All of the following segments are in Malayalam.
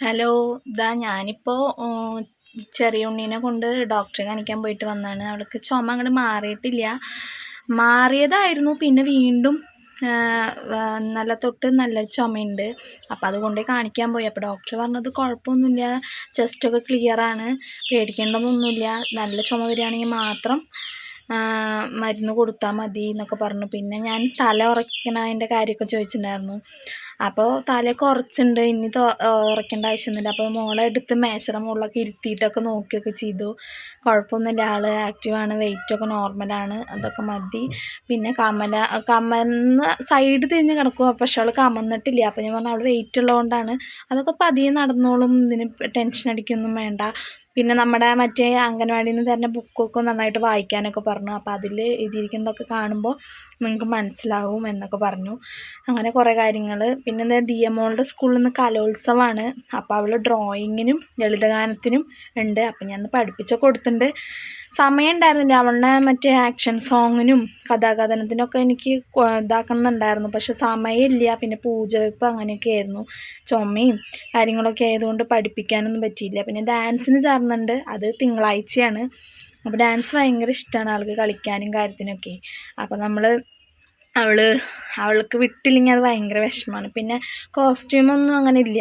ഹലോ ഇതാ ഞാനിപ്പോൾ ചെറിയ ഉണ്ണീനെ കൊണ്ട് ഡോക്ടറെ കാണിക്കാൻ പോയിട്ട് വന്നതാണ് അവൾക്ക് ചുമ അങ്ങോട്ട് മാറിയിട്ടില്ല. മാറിയതായിരുന്നു പിന്നെ വീണ്ടും നല്ല തൊട്ട് നല്ലൊരു ചുമയുണ്ട്. അപ്പം അതുകൊണ്ട് കാണിക്കാൻ പോയി. അപ്പോൾ ഡോക്ടർ പറഞ്ഞത് കുഴപ്പമൊന്നുമില്ല ചെസ്റ്റൊക്കെ ക്ലിയറാണ് പേടിക്കേണ്ടതൊന്നുമില്ല. നല്ല ചുമ വരികയാണെങ്കിൽ മാത്രം മരുന്ന് കൊടുത്താൽ മതി എന്നൊക്കെ പറഞ്ഞു. പിന്നെ ഞാൻ തല ഉറയ്ക്കണതിന്റെ കാര്യമൊക്കെ ചോദിച്ചിട്ടുണ്ടായിരുന്നു. അപ്പോൾ തലയൊക്കെ കുറച്ചുണ്ട് ഇനി ഉറയ്ക്കേണ്ട ആവശ്യമൊന്നുമില്ല. അപ്പോൾ മോളെ എടുത്ത് മേശയുടെ മുകളിലൊക്കെ ഇരുത്തിയിട്ടൊക്കെ നോക്കിയൊക്കെ ചെയ്തു. കുഴപ്പമൊന്നുമില്ല ആൾ ആക്റ്റീവാണ് വെയിറ്റൊക്കെ നോർമലാണ് അതൊക്കെ മതി. പിന്നെ കമല കമന്ന് സൈഡ് തിരിഞ്ഞ് കിടക്കും പക്ഷെ അവൾ കമന്നിട്ടില്ല. അപ്പോൾ ഞാൻ പറഞ്ഞു അവൾ വെയിറ്റ് ഉള്ളതുകൊണ്ടാണ് അതൊക്കെ പതിയെ നടന്നോളും ഇതിന് ടെൻഷൻ അടിക്കൊന്നും വേണ്ട. പിന്നെ നമ്മുടെ മറ്റേ അംഗൻവാടിയിൽ നിന്ന് തരുന്ന ബുക്കൊക്കെ നന്നായിട്ട് വായിക്കാനൊക്കെ പറഞ്ഞു. അപ്പോൾ അതിൽ എഴുതിയിരിക്കുന്നതൊക്കെ കാണുമ്പോൾ നിങ്ങൾക്ക് മനസ്സിലാവും എന്നൊക്കെ പറഞ്ഞു. അങ്ങനെ കുറേ കാര്യങ്ങൾ പിന്നെ എന്താ ദിയമോളുടെ സ്കൂളിൽ നിന്ന് കലോത്സവമാണ് അപ്പോൾ അവൾ ഡ്രോയിങ്ങിനും ലളിതഗാനത്തിനും ഉണ്ട്. അപ്പം ഞാൻ പഠിപ്പിച്ച കൊടുത്തിട്ടുണ്ട് സമയം ഉണ്ടായിരുന്നില്ല അവളുടെ മറ്റേ ആക്ഷൻ സോങ്ങിനും കഥാകഥനത്തിനൊക്കെ എനിക്ക് ഇതാക്കണമെന്നുണ്ടായിരുന്നു പക്ഷെ സമയമില്ല. പിന്നെ പൂജ വെപ്പ് അങ്ങനെയൊക്കെ ആയിരുന്നു ചുമയും കാര്യങ്ങളൊക്കെ ആയതുകൊണ്ട് പഠിപ്പിക്കാനൊന്നും പറ്റിയില്ല. പിന്നെ ഡാൻസിന് ചേർന്നുണ്ട് അത് തിങ്കളാഴ്ചയാണ്. അപ്പോൾ ഡാൻസ് ഭയങ്കര ഇഷ്ടമാണ് ആൾക്ക് കളിക്കാനും കാര്യത്തിനൊക്കെ. അപ്പോൾ നമ്മൾ അവൾ അവൾക്ക് വിട്ടില്ലെങ്കിൽ അത് ഭയങ്കര വിഷമമാണ്. പിന്നെ കോസ്റ്റ്യൂമൊന്നും അങ്ങനെ ഇല്ല.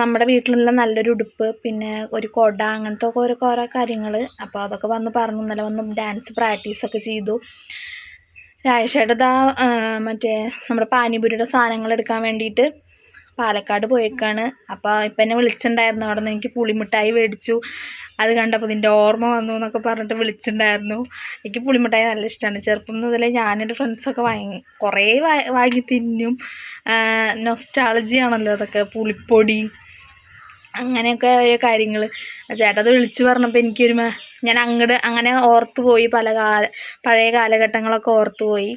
നമ്മുടെ വീട്ടിലുള്ള നല്ലൊരു ഉടുപ്പ് പിന്നെ ഒരു കൊട അങ്ങനത്തെ ഒക്കെ ഓരോ കുറേ കാര്യങ്ങൾ അപ്പോൾ അതൊക്കെ വന്ന് പറഞ്ഞു. ഇന്നലെ വന്ന് ഡാൻസ് പ്രാക്ടീസൊക്കെ ചെയ്തു. രാജേഷേട്ടതാ മറ്റേ നമ്മുടെ പാനിപുരിയുടെ സാധനങ്ങൾ എടുക്കാൻ വേണ്ടിയിട്ട് പാലക്കാട് പോയേക്കാണ്. അപ്പോൾ ഇപ്പം എന്നെ വിളിച്ചിട്ടുണ്ടായിരുന്നു അവിടെ നിന്ന് എനിക്ക് പുളിമിഠായി മേടിച്ചു. അത് കണ്ടപ്പോൾ ഇതിന്റെ ഓർമ്മ വന്നു എന്നൊക്കെ പറഞ്ഞിട്ട് വിളിച്ചിട്ടുണ്ടായിരുന്നു എനിക്ക് പുളിമിഠായി നല്ല ഇഷ്ടമാണ് ചെറുപ്പം മുതലേ ഞാനെന്റെ ഫ്രണ്ട്സൊക്കെ വാങ്ങി കുറേ വാങ്ങി തിന്നും. നൊസ്റ്റാളജിയാണല്ലോ അതൊക്കെ. പുളിപ്പൊടി അങ്ങനെയൊക്കെ ഓരോ കാര്യങ്ങൾ ചേട്ടാ അത് വിളിച്ചു പറഞ്ഞപ്പോൾ എനിക്കൊരു ഞാൻ അങ്ങോട്ട് അങ്ങനെ ഓർത്തു പോയി പല കാല പഴയ കാലഘട്ടങ്ങളൊക്കെ ഓർത്തു പോയി.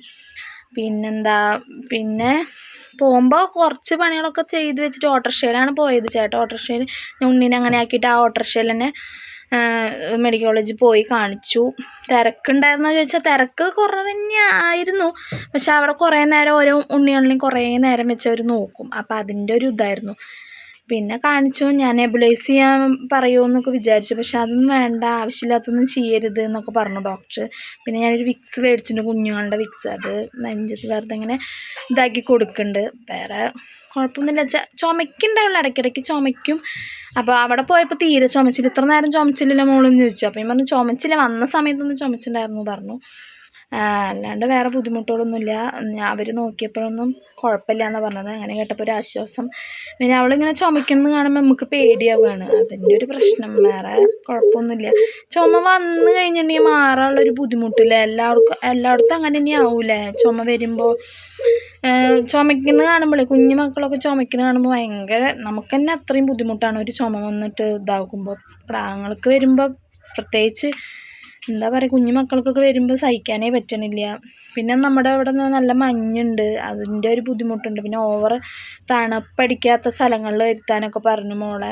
പിന്നെന്താ പിന്നെ പോകുമ്പോൾ കുറച്ച് പണികളൊക്കെ ചെയ്ത് വെച്ചിട്ട് ഓട്ടോറിക്ഷയിലാണ് പോയത് ചേട്ടൻ ഓട്ടോറിക്ഷയിൽ ഉണ്ണീനെ അങ്ങനെ ആക്കിയിട്ട് ആ ഓട്ടോറിക്ഷയിൽ തന്നെ മെഡിക്കൽ കോളേജിൽ പോയി കാണിച്ചു. തിരക്കുണ്ടായിരുന്നോ ചോദിച്ചാൽ തിരക്ക് കുറവ് തന്നെയായിരുന്നു പക്ഷെ അവിടെ കുറേ നേരം ഓരോ ഉണ്ണികളിലും കുറേ നേരം വെച്ച് അവർ നോക്കും. അപ്പം അതിന്റെ ഒരു ഇതായിരുന്നു. പിന്നെ കാണിച്ചു ഞാൻ നെബുലൈസ് ചെയ്യാൻ പറയുമോ എന്നൊക്കെ വിചാരിച്ചു. പക്ഷെ അതൊന്നും വേണ്ട ആവശ്യമില്ലാത്തൊന്നും ചെയ്യരുത് എന്നൊക്കെ പറഞ്ഞു ഡോക്ടർ. പിന്നെ ഞാനൊരു വിക്സ് മേടിച്ചിട്ടുണ്ട് കുഞ്ഞുങ്ങളുടെ വിക്സ്. അത് നെഞ്ചത്ത് വെറുതെ ഇങ്ങനെ ഇതാക്കി കൊടുക്കുന്നുണ്ട്. വേറെ കുഴപ്പമൊന്നുമില്ല. ചുമക്കുണ്ടാവുള്ളൂ ഇടയ്ക്കിടയ്ക്ക് ചുമയ്ക്കും. അപ്പോൾ അവിടെ പോയപ്പോൾ തീരെ ചുമച്ചില്ല. ഇത്ര നേരം ചുമച്ചില്ലല്ലോ മോളെന്ന് ചോദിച്ചു. അപ്പോൾ ഞാൻ പറഞ്ഞു ചുമച്ചില്ല വന്ന സമയത്തൊന്നും ചുമച്ചിട്ടുണ്ടായിരുന്നു പറഞ്ഞു. അല്ലാണ്ട് വേറെ ബുദ്ധിമുട്ടുകളൊന്നുമില്ല. അവർ നോക്കിയപ്പോഴൊന്നും കുഴപ്പമില്ല എന്നാണ് പറഞ്ഞത്. അങ്ങനെ കേട്ടപ്പോൾ ഒരു ആശ്വാസം. പിന്നെ അവളിങ്ങനെ ചുമയ്ക്കുന്നത് കാണുമ്പോൾ നമുക്ക് പേടിയാവുകയാണ്. അതിന്റെ ഒരു പ്രശ്നം വേറെ കുഴപ്പമൊന്നുമില്ല. ചുമ വന്ന് കഴിഞ്ഞിട്ടുണ്ടെങ്കിൽ മാറാനുള്ളൊരു ബുദ്ധിമുട്ടില്ല. എല്ലാവർക്കും എല്ലായിടത്തും അങ്ങനെ ഇനി ആവൂലേ? ചുമ വരുമ്പോൾ ചുമക്കുന്നത് കാണുമ്പോഴേ കുഞ്ഞു മക്കളൊക്കെ ചുമക്കുന്നത് കാണുമ്പോൾ ഭയങ്കര നമുക്ക് തന്നെ അത്രയും ബുദ്ധിമുട്ടാണ് ഒരു ചുമ വന്നിട്ട് ഇതാക്കുമ്പോൾ പ്രാങ്ങൾക്ക് വരുമ്പോൾ പ്രത്യേകിച്ച് എന്താ പറയുക കുഞ്ഞു മക്കൾക്കൊക്കെ വരുമ്പോൾ സഹിക്കാനേ പറ്റണില്ല. പിന്നെ നമ്മുടെ അവിടെ നല്ല മഞ്ഞുണ്ട്. അതിന്റെ ഒരു ബുദ്ധിമുട്ടുണ്ട്. പിന്നെ ഓവർ തണുപ്പടിക്കാത്ത സ്ഥലങ്ങളിൽ ഇരുത്താനൊക്കെ പറഞ്ഞു മോളെ.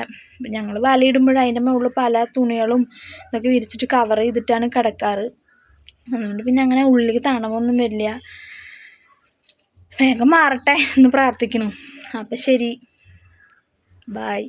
ഞങ്ങൾ വലയിടുമ്പോൾ അതിന്റെ മുകളിൽ പല തുണികളും ഇതൊക്കെ വിരിച്ചിട്ട് കവർ ചെയ്തിട്ടാണ് കിടക്കാറ്. അതുകൊണ്ട് പിന്നെ അങ്ങനെ ഉള്ളിൽ തണവൊന്നും വരില്ല. വേഗം മാറട്ടെ എന്ന് പ്രാർത്ഥിക്കണം അപ്പം ശരി. ബായ്